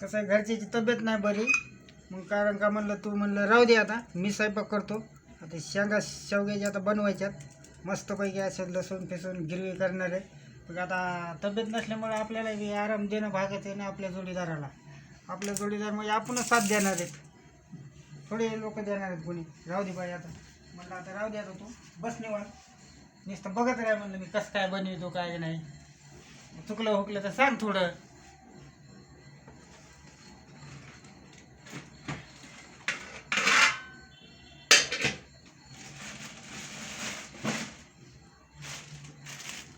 कसं आहे घरच्याची तब्येत नाही बरी. मग कारण का म्हणलं तू म्हणलं राहू दे आता. मी स्वयंपाक करतो. आता शेंगा शेवग्याच्या आता बनवायच्यात. मस्तपैकी असं लसूण फिसून गिरवी करणार आहे. मग आता तब्येत नसल्यामुळे आपल्याला बी आराम देणं भागत आहे ना आपल्या जोडीदाराला. आपल्या जोडीदार म्हणजे आपणच साथ देणार आहेत. थोडे लोक देणार आहेत कोणी. राहू दे बाई आता. म्हणलं आता राहू दे आता तू. बस निवांत. नुसतं बघत राहा म्हणलं मी कसं काय बनवितो काय नाही. चुकलं हुकलं तर सांग थोडं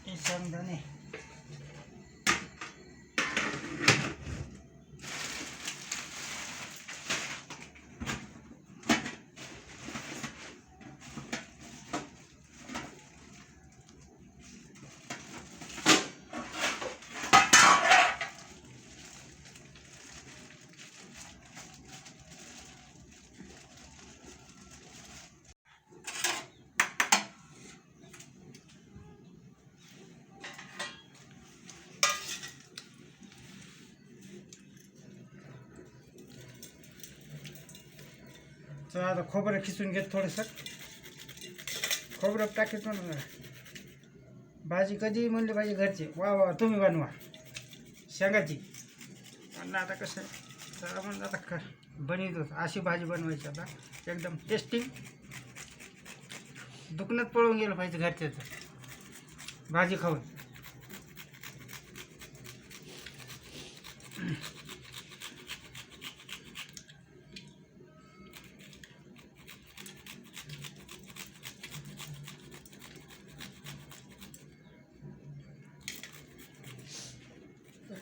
हे शेंगदाणे तर आता खोबरं खिसून घेत थोडंसं. खोबरं टाकीत म्हणून भाजी कधी म्हणली पाहिजे घरची. वा वा तुम्ही बनवा. शेंगाची. म्हणलं आता कसं तर म्हणलं आता ख बनवतो अशी भाजी बनवायची आता. एकदम टेस्टिंग दुखण्यात पळून गेलं पाहिजे घरच्याचं भाजी खाऊन.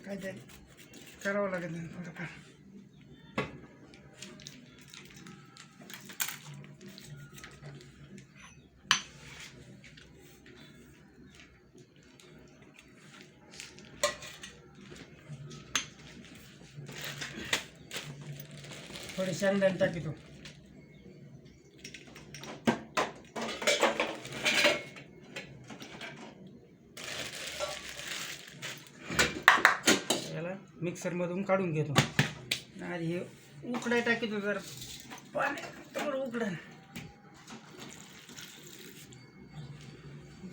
काहीतरी करावं लागेल ना थोडंफार थोडे शेंगदाणे टाकीतो याला मिक्सरमधून काढून घेतो. आणि हे उकडाय टाकीतो जर. पाणी तर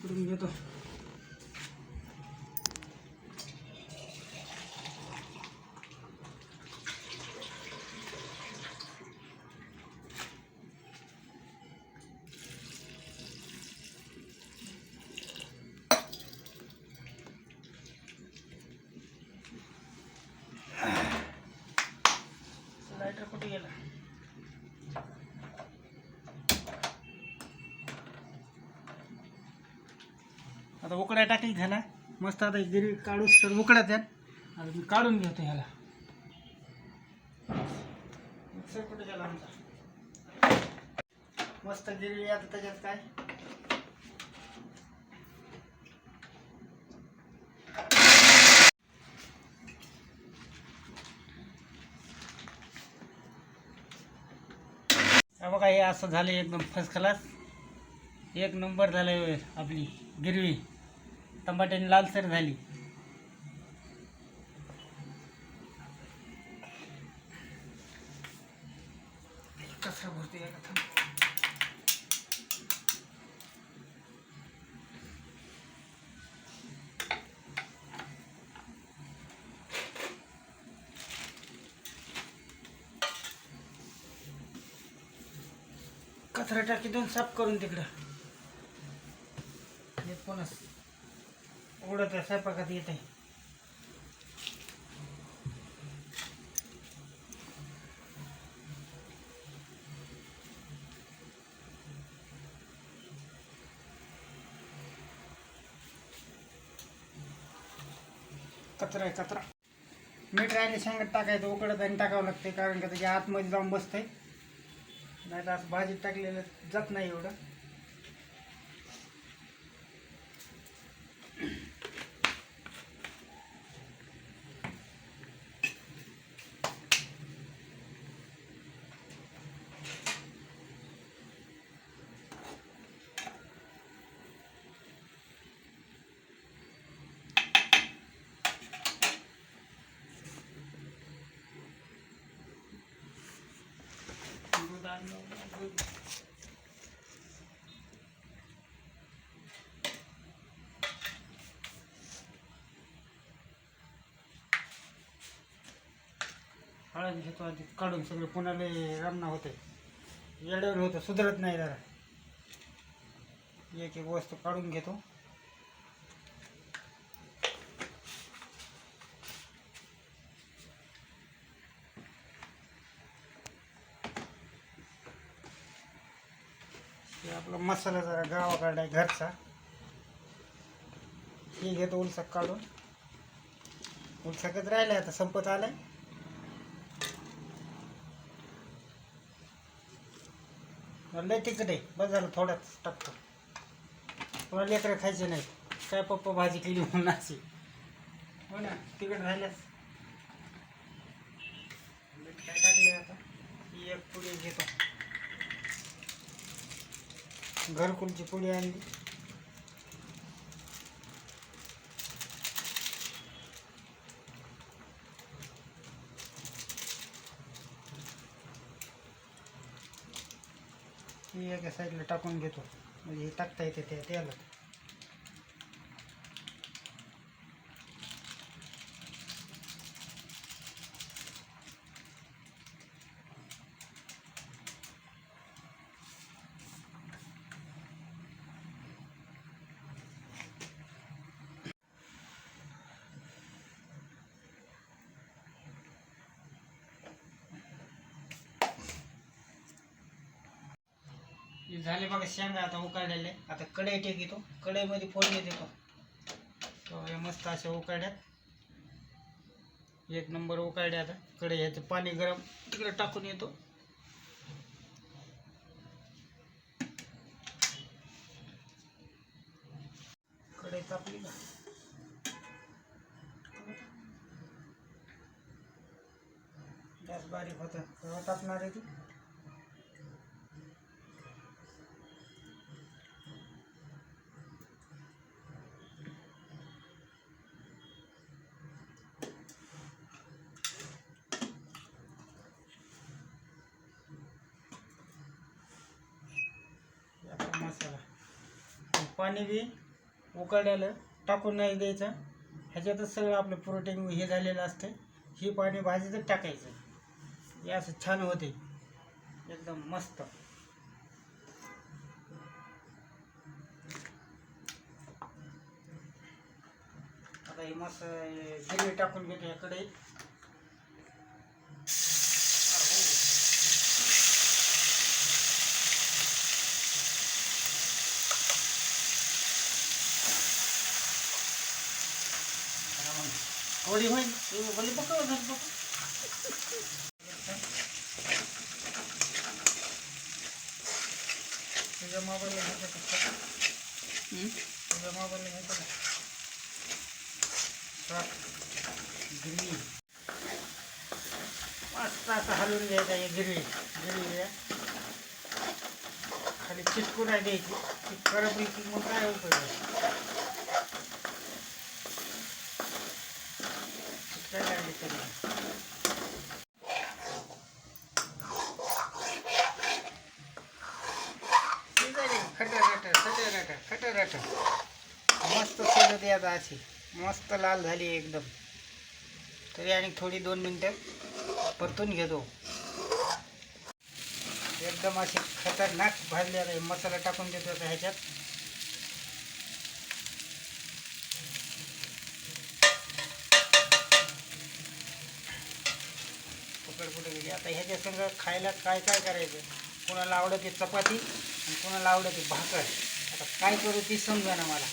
उकडून घेतो लायटर कुठे गेला आता उकड्या टाकली झाला मस्त आता गिरी काढू तर उकड्यात द्या आता मी काढून घेतो ह्याला. मिक्सर कुठे गेला आमचा? मस्त गिरवी आता त्याच्यात काय? बघा हे असं झालं एकदम फर्स्ट क्लास एक नंबर झालं आपली गिरवी. टमाट्याने लालसर झाली. कचरा टाकी दोन साफ़ करून तिकडं. उडत आहे स्वयंपाकात येत कचरा आहे कचरा. मीठ राहिले शेंगत टाकायचं उकडत आणि टाकावं लागते कारण का त्याच्या आतमध्ये जाऊन बसतंय. नाही तर असं भाजीत टाकलेलं जात नाही एवढं. हळद घेतो आधी काढून सगळे पुण्याला रमणा रमना होते. येड्यावर होतं सुधारत नाही जरा. एक एक वस्तू काढून घेतो हे आपला मसाला जरा गावाकडे आहे घरचा. हे घेतो उलसक काढून. उलसकच राहिला आता संपत आलाय. लय तिकडे आहे. बस झालं थोड्याच टाकतो कोणाला लेकरं खायचे नाही काय पप्पा भाजी केली म्हणून अशी. हो ना तिखट राहिल्यास. काय टाकले आता? एक पुढे घेतो. घरकुलची पुडी आणली. ही एका साईडला टाकून घेतो. म्हणजे हे टाकता येते त्या त्याला. झाले बघा शेंगा आता उकाळलेले आता कढई टेकितो. कढईमध्ये फोडणी देतो. तो हे मस्त अशा उकाड्यात एक नंबर उकाळ्या आता. कढई ह्याचं पाणी गरम. तिकडे टाकून येतो. कढई तापली का गॅस बारीक होता. तापणार आहे ती हे आपला मसाला आणि पाणी बी उकळलेलं टाकून नाही द्यायचं. ह्याच्यातच सगळं आपलं प्रोटीन हे झालेलं असतं ही पाणी भाजीतच टाकायचं. हे असं छान होते एकदम मस्त. आता हे मस्त गिरवी टाकून घेतो याकडे. थोडी होईल बोली पकड पकड तुझ्या मोबाईलला घ्यायचं का तुझ्या मोबाईलला घ्यायचं का शॉर्ट गिरवी मस्त असं हलवून घ्यायचं हे गिरवी गिरवी खाली चिटकू नाही द्यायची ती करपली की मग काय उपयोग आहे? चिटकायला खटर खटर मस्त शिजत याचा अशी मस्त लाल झाली एकदम तरी आणि थोडी दोन मिनटं परतून घेतो एकदम अशी खतरनाक भाजली आता मसाला टाकून देतो ह्याच्यात पकड कुठे गेली आता ह्याच्या संग खायला काय काय करायचं? कोणाला आवडते चपाती आणि कोणाला आवडते भाकर. आता काय करू ती समजा ना मला.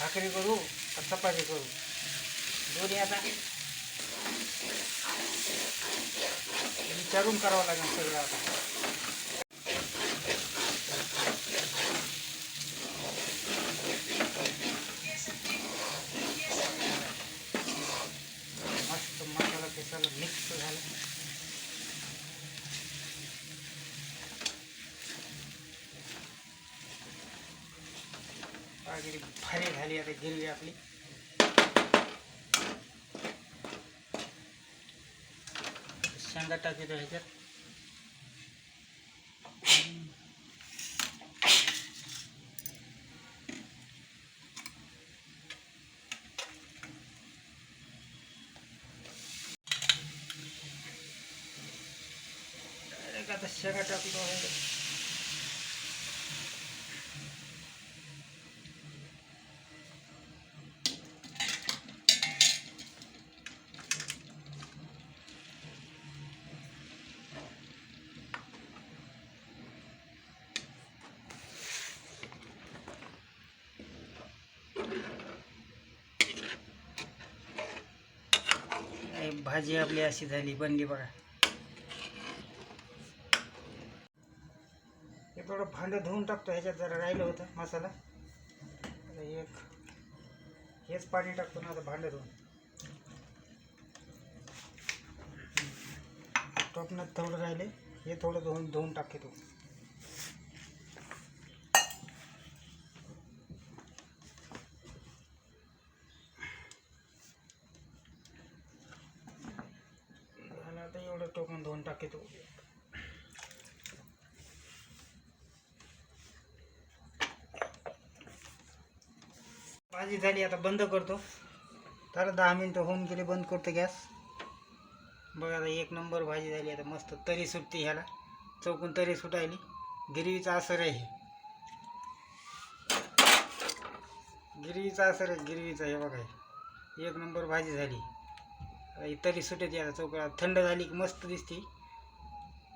भाकरी करू का चपाती करू? दोन्ही आता विचारून करावं लागेल सगळं आता मस्त मसाला पिसाला मिक्स झालं वगैरे भारी झाली आता गिरवी आपली. शेंगा टाकतो ह्याच्यात. डायरेक्ट आता शेंगा टाकतो भाजी आपली अशी झाली बनली बघा. हे थोडं भांडं धुवून टाकतो ह्याच्यात जरा राहिलं होतं मसाला. आता एक हेच पाणी टाकतो ना आता भांडं धुवून. टोपणात थोडं राहिले हे थोडं धुवून धुवून टाकते तू आणि आता एवढं दोन टाके टाकते भाजी झाली आता बंद करतो. तर दहा मिनटं होऊन गेले बंद करतो गॅस. बघा आता एक नंबर भाजी झाली आता मस्त तरी सुटते ह्याला. चौकून तरी सुटायली. गिरवीचा असर आहे गिरवीचा असर आहे गिरवीचा हे बघा एक नंबर भाजी झाली. तरी सुटते आता चौका थंड झाली की मस्त दिसते.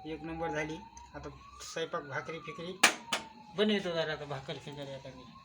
एक नंबर झाली. आता स्वयंपाक भाकरी फिकरी. बनवतो जरा आता भाकरी फिकरी आता मी.